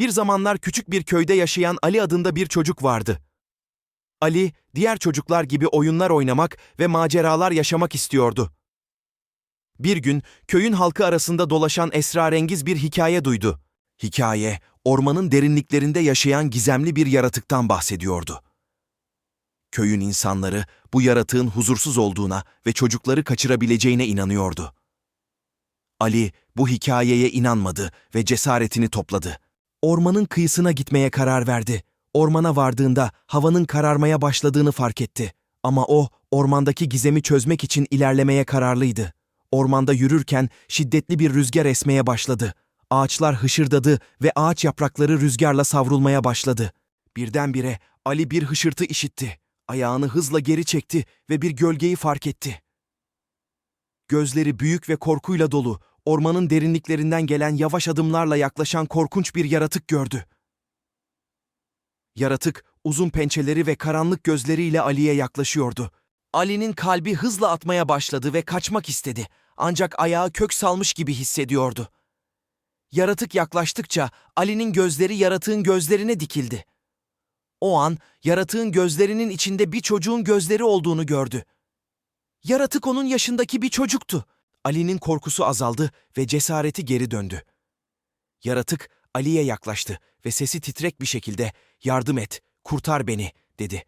Bir zamanlar küçük bir köyde yaşayan Ali adında bir çocuk vardı. Ali, diğer çocuklar gibi oyunlar oynamak ve maceralar yaşamak istiyordu. Bir gün köyün halkı arasında dolaşan esrarengiz bir hikaye duydu. Hikaye, ormanın derinliklerinde yaşayan gizemli bir yaratıktan bahsediyordu. Köyün insanları bu yaratığın huzursuz olduğuna ve çocukları kaçırabileceğine inanıyordu. Ali bu hikayeye inanmadı ve cesaretini topladı. Ormanın kıyısına gitmeye karar verdi. Ormana vardığında havanın kararmaya başladığını fark etti. Ama o, ormandaki gizemi çözmek için ilerlemeye kararlıydı. Ormanda yürürken şiddetli bir rüzgar esmeye başladı. Ağaçlar hışırdadı ve ağaç yaprakları rüzgarla savrulmaya başladı. Birdenbire Ali bir hışırtı işitti. Ayağını hızla geri çekti ve bir gölgeyi fark etti. Gözleri büyük ve korkuyla dolu, ormanın derinliklerinden gelen yavaş adımlarla yaklaşan korkunç bir yaratık gördü. Yaratık, uzun pençeleri ve karanlık gözleriyle Ali'ye yaklaşıyordu. Ali'nin kalbi hızla atmaya başladı ve kaçmak istedi. Ancak ayağı kök salmış gibi hissediyordu. Yaratık yaklaştıkça Ali'nin gözleri yaratığın gözlerine dikildi. O an yaratığın gözlerinin içinde bir çocuğun gözleri olduğunu gördü. Yaratık onun yaşındaki bir çocuktu. Ali'nin korkusu azaldı ve cesareti geri döndü. Yaratık Ali'ye yaklaştı ve sesi titrek bir şekilde "Yardım et, kurtar beni." dedi.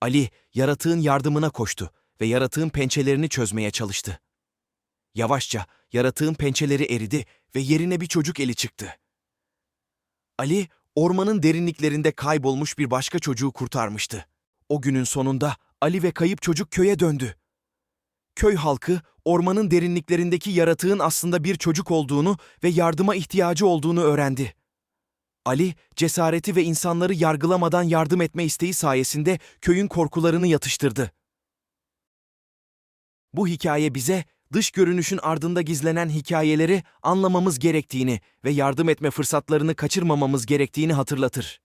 Ali yaratığın yardımına koştu ve yaratığın pençelerini çözmeye çalıştı. Yavaşça yaratığın pençeleri eridi ve yerine bir çocuk eli çıktı. Ali ormanın derinliklerinde kaybolmuş bir başka çocuğu kurtarmıştı. O günün sonunda Ali ve kayıp çocuk köye döndü. Köy halkı ormanın derinliklerindeki yaratığın aslında bir çocuk olduğunu ve yardıma ihtiyacı olduğunu öğrendi. Ali, cesareti ve insanları yargılamadan yardım etme isteği sayesinde köyün korkularını yatıştırdı. Bu hikaye bize dış görünüşün ardında gizlenen hikayeleri anlamamız gerektiğini ve yardım etme fırsatlarını kaçırmamamız gerektiğini hatırlatır.